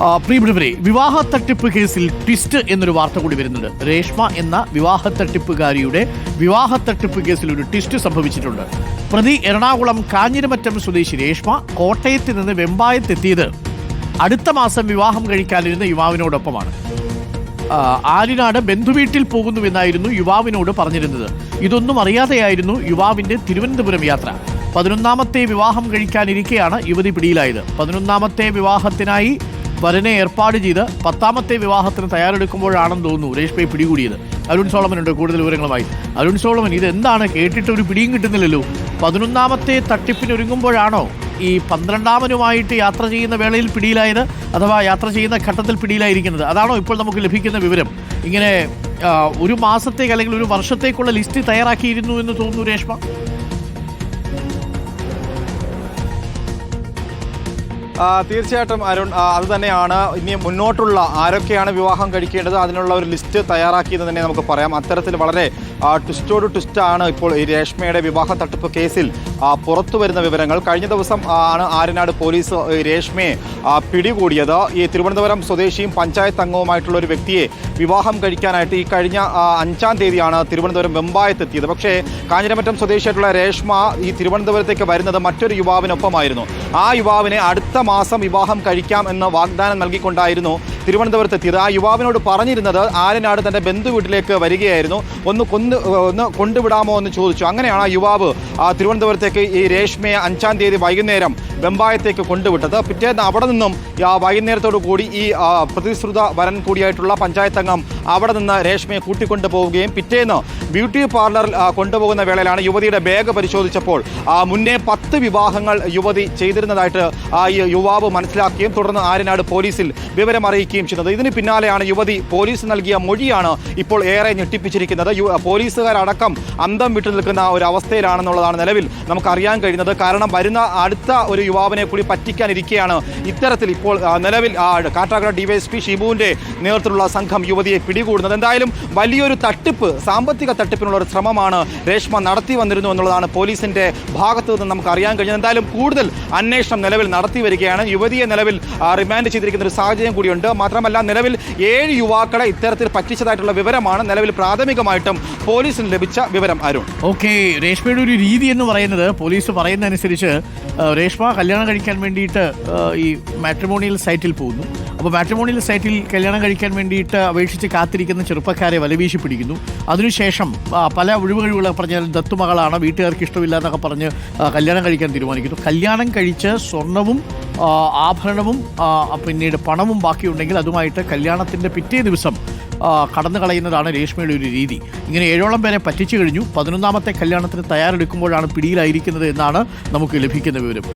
പ്രിയപ്പെട്ടവരെ വിവാഹ തട്ടിപ്പ് കേസിൽ ട്വിസ്റ്റ് എന്നൊരു വാർത്ത കൂടി വരുന്നുണ്ട്. രേഷ്മ എന്ന വിവാഹ തട്ടിപ്പുകാരിയുടെ വിവാഹ തട്ടിപ്പ് കേസിൽ ഒരു ട്വിസ്റ്റ് സംഭവിച്ചിട്ടുണ്ട്. പ്രതി എറണാകുളം കാഞ്ഞിരമറ്റം സ്വദേശി രേഷ്മ കോട്ടയത്ത് നിന്ന് വെമ്പായത്തെത്തിയത് അടുത്ത മാസം വിവാഹം കഴിക്കാനിരുന്ന യുവാവിനോടൊപ്പമാണ്. ആലിനാട് ബന്ധുവീട്ടിൽ പോകുന്നുവെന്നായിരുന്നു യുവാവിനോട് പറഞ്ഞിരുന്നത്. ഇതൊന്നും അറിയാതെയായിരുന്നു യുവാവിന്റെ തിരുവനന്തപുരം യാത്ര. പതിനൊന്നാമത്തെ വിവാഹം കഴിക്കാനിരിക്കെയാണ് യുവതി പിടിയിലായത്. പതിനൊന്നാമത്തെ വിവാഹത്തിനായി വരനെ ഏർപ്പാട് ചെയ്ത് പത്താമത്തെ വിവാഹത്തിന് തയ്യാറെടുക്കുമ്പോഴാണെന്ന് തോന്നുന്നു രേഷ്മയെ പിടികൂടിയത്. അരുൺ സോളമനുണ്ട് കൂടുതൽ വിവരങ്ങളുമായി. അരുൺ സോളമൻ ഇത് എന്താണ് കേട്ടിട്ട് ഒരു പിടിയും കിട്ടുന്നില്ലല്ലോ? പതിനൊന്നാമത്തെ തട്ടിപ്പിനൊരുങ്ങുമ്പോഴാണോ ഈ പന്ത്രണ്ടാമനുമായിട്ട് യാത്ര ചെയ്യുന്ന വേളയിൽ പിടിയിലായത് അഥവാ യാത്ര ചെയ്യുന്ന ഘട്ടത്തിൽ പിടിയിലായിരിക്കുന്നത്? അതാണോ ഇപ്പോൾ നമുക്ക് ലഭിക്കുന്ന വിവരം. ഇങ്ങനെ ഒരു മാസത്തേക്ക് അല്ലെങ്കിൽ ഒരു വർഷത്തേക്കുള്ള ലിസ്റ്റ് തയ്യാറാക്കിയിരുന്നു എന്ന് തോന്നുന്നു രേഷ്മ. തീർച്ചയായിട്ടും അരുൺ അത് തന്നെയാണ്. ഇനി മുന്നോട്ടുള്ള ആരൊക്കെയാണ് വിവാഹം കഴിക്കേണ്ടത് അതിനുള്ള ഒരു ലിസ്റ്റ് തയ്യാറാക്കിയെന്ന് തന്നെ നമുക്ക് പറയാം. അത്തരത്തിൽ വളരെ ട്വിസ്റ്റോട് ട്വിസ്റ്റാണ് ഇപ്പോൾ ഈ രേഷ്മയുടെ വിവാഹ തട്ടിപ്പ് കേസിൽ പുറത്തു വരുന്ന വിവരങ്ങൾ. കഴിഞ്ഞ ദിവസം ആണ് ആര്യനാട് പോലീസ് രേഷ്മയെ പിടികൂടിയത്. ഈ തിരുവനന്തപുരം സ്വദേശിയും പഞ്ചായത്ത് അംഗവുമായിട്ടുള്ള ഒരു വ്യക്തിയെ വിവാഹം കഴിക്കാനായിട്ട് ഈ കഴിഞ്ഞ അഞ്ചാം തീയതിയാണ് തിരുവനന്തപുരം വെമ്പായത്ത് എത്തിയത്. പക്ഷേ കാഞ്ഞിരമറ്റം സ്വദേശിയായിട്ടുള്ള രേഷ്മ ഈ തിരുവനന്തപുരത്തേക്ക് വരുന്നത് മറ്റൊരു യുവാവിനൊപ്പമായിരുന്നു. ആ യുവാവിനെ അടുത്ത മാസം വിവാഹം കഴിക്കാം എന്ന വാഗ്ദാനം നൽകിക്കൊണ്ടായിരുന്നു തിരുവനന്തപുരത്ത് എത്തിയത് ആ യുവാവിനോട് പറഞ്ഞിരുന്നത് ആരനാട് തന്റെ ബന്ധു വീട്ടിലേക്ക് വരികയായിരുന്നു. ഒന്ന് കൊന്ന് ഒന്ന് കൊണ്ടുവിടാമോ എന്ന് ചോദിച്ചു. അങ്ങനെയാണ് ആ യുവാവ് തിരുവനന്തപുരത്തേക്ക് ഈ രേഷ്മയെ അഞ്ചാം തീയതി വൈകുന്നേരം വെമ്പായത്തേക്ക് കൊണ്ടുവിട്ടത്. പിറ്റേന്ന് അവിടെ നിന്നും വൈകുന്നേരത്തോടു കൂടി ഈ പ്രതിശ്രുത വരൻ കൂടിയായിട്ടുള്ള പഞ്ചായത്ത് അംഗം അവിടെ നിന്ന് രേഷ്മയെ കൂട്ടിക്കൊണ്ടു പോവുകയും പിറ്റേന്ന് ബ്യൂട്ടി പാർലറിൽ കൊണ്ടുപോകുന്ന വേളയിലാണ് യുവതിയുടെ ബാഗ് പരിശോധിച്ചപ്പോൾ മുന്നേ പത്ത് വിവാഹങ്ങൾ യുവതി ചെയ്തിരുന്നതായിട്ട് ഈ യുവാവ് മനസ്സിലാക്കുകയും തുടർന്ന് ആര്യനാട് പോലീസിൽ വിവരം അറിയിക്കുകയും ചെയ്യുന്നത് ഇതിന് പിന്നാലെയാണ് യുവതി പോലീസ് നൽകിയ മൊഴിയാണ് ഇപ്പോൾ ഏറെ ഞെട്ടിപ്പിച്ചിരിക്കുന്നത്. പോലീസുകാരടക്കം അന്തം വിട്ടു നിൽക്കുന്ന ഒരു അവസ്ഥയിലാണെന്നുള്ളതാണ് നിലവിൽ നമുക്കറിയാൻ കഴിയുന്നത്. കാരണം വരുന്ന അടുത്ത ഒരു യുവാവിനെ കൂടി പറ്റിക്കാനിരിക്കെയാണ് ഇത്തരത്തിൽ ഇപ്പോൾ നിലവിൽ കാട്ടാക്കട ഡിവൈഎസ്പി ഷിബുവിന്റെ നേതൃത്വത്തിലുള്ള സംഘം യുവതിയെ പിടികൂടുന്നത്. എന്തായാലും വലിയൊരു തട്ടിപ്പ് സാമ്പത്തിക തട്ടിപ്പിനുള്ള ഒരു ശ്രമമാണ് രേഷ്മ നടത്തി വന്നിരുന്നു എന്നുള്ളതാണ് പോലീസിന്റെ ഭാഗത്തു നിന്ന് നമുക്ക് അറിയാൻ കഴിഞ്ഞത്. എന്തായാലും കൂടുതൽ അന്വേഷണം നിലവിൽ നടത്തി വരികയാണ്. യുവതിയെ നിലവിൽ റിമാൻഡ് ചെയ്തിരിക്കുന്ന ഒരു സാഹചര്യം കൂടിയുണ്ട്. മാത്രമല്ല നിലവിൽ ഏഴ് യുവാക്കളെ ഇത്തരത്തിൽ പറ്റിച്ചതായിട്ടുള്ള വിവരമാണ്. നിലവിൽ പ്രാഥമികമായിട്ടും പോലീസിന് ലഭിച്ച വിവരം അരുൺ. ഓക്കെ രേഷ്മയുടെ ഒരു രീതി എന്ന് പറയുന്നത് പോലീസ് പറയുന്നതനുസരിച്ച് രേഷ്മ കല്യാണം കഴിക്കാൻ വേണ്ടിയിട്ട് ഈ മാട്രിമോണിയൽ സൈറ്റിൽ പോകുന്നു. അപ്പോൾ മാട്രിമോണിയൽ സൈറ്റിൽ കല്യാണം കഴിക്കാൻ വേണ്ടിയിട്ട് അപേക്ഷിച്ച് കാത്തിരിക്കുന്ന ചെറുപ്പക്കാരെ വലവീശി പിടിക്കുന്നു. അതിനുശേഷം പല ഒഴിവുകഴിവുകൾ പറഞ്ഞാൽ ദത്തുമകളാണ് വീട്ടുകാർക്ക് ഇഷ്ടമില്ല എന്നൊക്കെ പറഞ്ഞ് കല്യാണം കഴിക്കാൻ തീരുമാനിക്കുന്നു. കല്യാണം കഴിച്ച് സ്വർണവും ആഭരണവും പിന്നീട് പണവും ബാക്കിയുണ്ടെങ്കിൽ അതുമായിട്ട് കല്യാണത്തിന്റെ പിറ്റേ ദിവസം കടന്നു കളയുന്നതാണ് രേഷ്മയുടെ ഒരു രീതി. ഇങ്ങനെ ഏഴോളം പേരെ പറ്റിച്ചു കഴിഞ്ഞു. പതിനൊന്നാമത്തെ കല്യാണത്തിന് തയ്യാറെടുക്കുമ്പോഴാണ് പിടിയിലായിരിക്കുന്നത് എന്നാണ് നമുക്ക് ലഭിക്കുന്ന വിവരം.